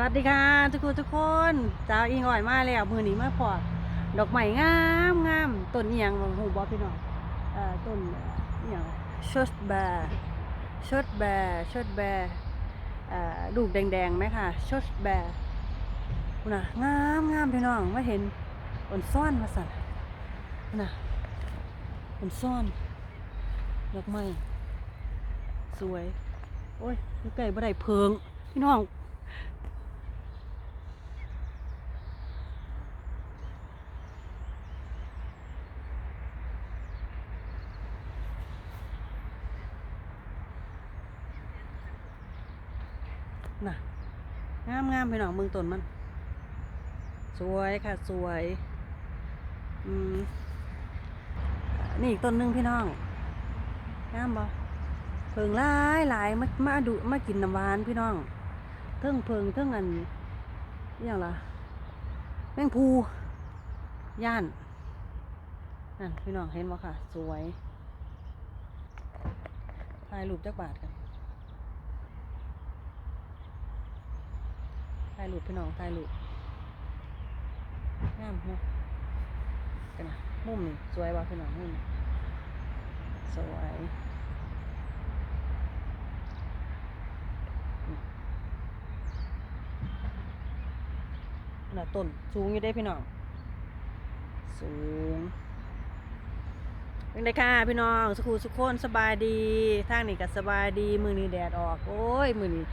สวัสดีค่ะทุกคนทุกคนเจ้าอิงอ่อยมาแล้วมือนี้มาพอดอกไม้งามงามต้นเอียงหูบอพี่น้องเอ่อต้นเอียงชดแบร์ชดแบร์ชดแบร์เอ่อลูกแดงๆไหมค่ะชดแบร์น่ะงามงามพี่น้องมาเห็นอ่อนซ่อนมาสั่นน่ะอ่อนซ่อนดอกไม้สวย โอ้ยอยู่ใกล้บ่ได้เพิงพี่น้อง น่ะ งามงามพี่น้องเมืองต้นมัน สวยค่ะสวย อืม นี่อีกต้นหนึงพี่น้อง งามบ่เพิงหลายหลายมามาดูมากินน้ำหวานพี่น้องเทิงเพิงเทิงอันอย่างละแมงภูย่านนั่นพี่น้องเห็นบ่ค่ะ สวยถ่ายรูปจักบาทกัน ถ่ายรูปพี่น้องถ่ายรูปงามเนาะกันนะมุมนี่สวยว่ะพี่น้องมุมนี่สวยน่ะต้นสูงอยู่ได้พี่น้อง สูงเป็นไงค่ะพี่น้องสุขุสุขคนสบายดีทางนี้ก็สบายดีมือนี้แดดออก โอ้ยมือนี้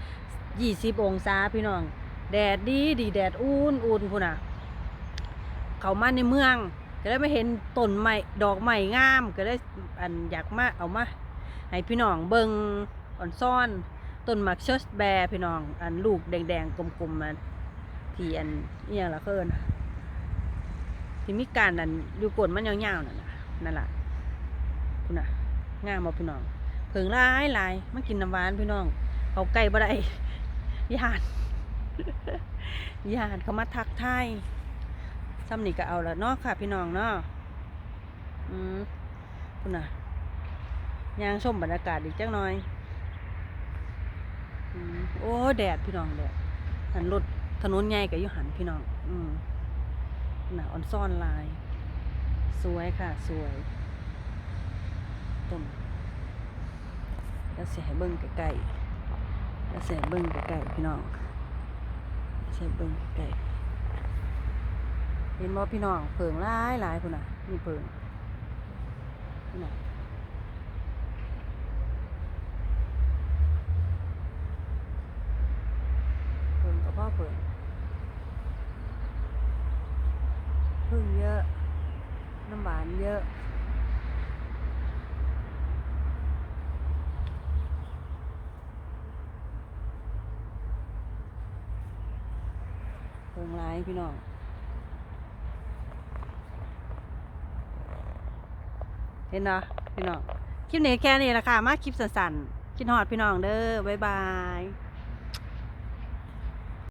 ยี่สิบองศาพี่น้อง แดดดีดีแดดอุ่นอุ่นพุ่นน่ะ เขามาในเมืองก็ได้ไม่เห็นต้นไม้ดอกไม้งาม ก็ได้อันอยากมาเอามาให้พี่น้องเบิงอ่อนซ่อนต้นมักเชสแบร์พี่น้อง อันลูกแดงๆกลมๆมันที่อันเอียงละเคินที่มีการอันอยู่กดมันยาวๆนั่นน่ะนั่นแหละพุ่นน่ะงามบ่พี่น้องเผิงหลายลายมากินน้ำหวานพี่น้องเขาใกล้บ่ได้ยาน ญาติเขามาทักทายซ้ำนี่ก็เอาละเนาะค่ะ พี่น้องเนาะอืมคุณน่ะยางชมบรรยากาศอีกจังหน่อยอืมโอ้แดดพี่น้องแดดหันรถถนนใหญ่กับยุหันพี่น้อง อืมน่ะออนซ่อนลาย สวยค่ะ สวยต้นแล้วเสียเบิ้งใกล้ๆแล้วเสียเบิ้งใกล้ๆพี่น้อง ใส่เบิ่งไก่เห็นบ่พี่น้องเพิงหลายหลายพุ่นน่ะนี่เพิงนน่ะเพิงกับพ่อเพิงพึ่งเยอะ น้ำหวานเยอะ งร้ายพี่น้องเห็นเนาะพี่น้องคลิปนี้แค่นี้ละค่ะมาคลิปสั้นๆคิดฮอดพี่น้องเด้อบ๊ายบาย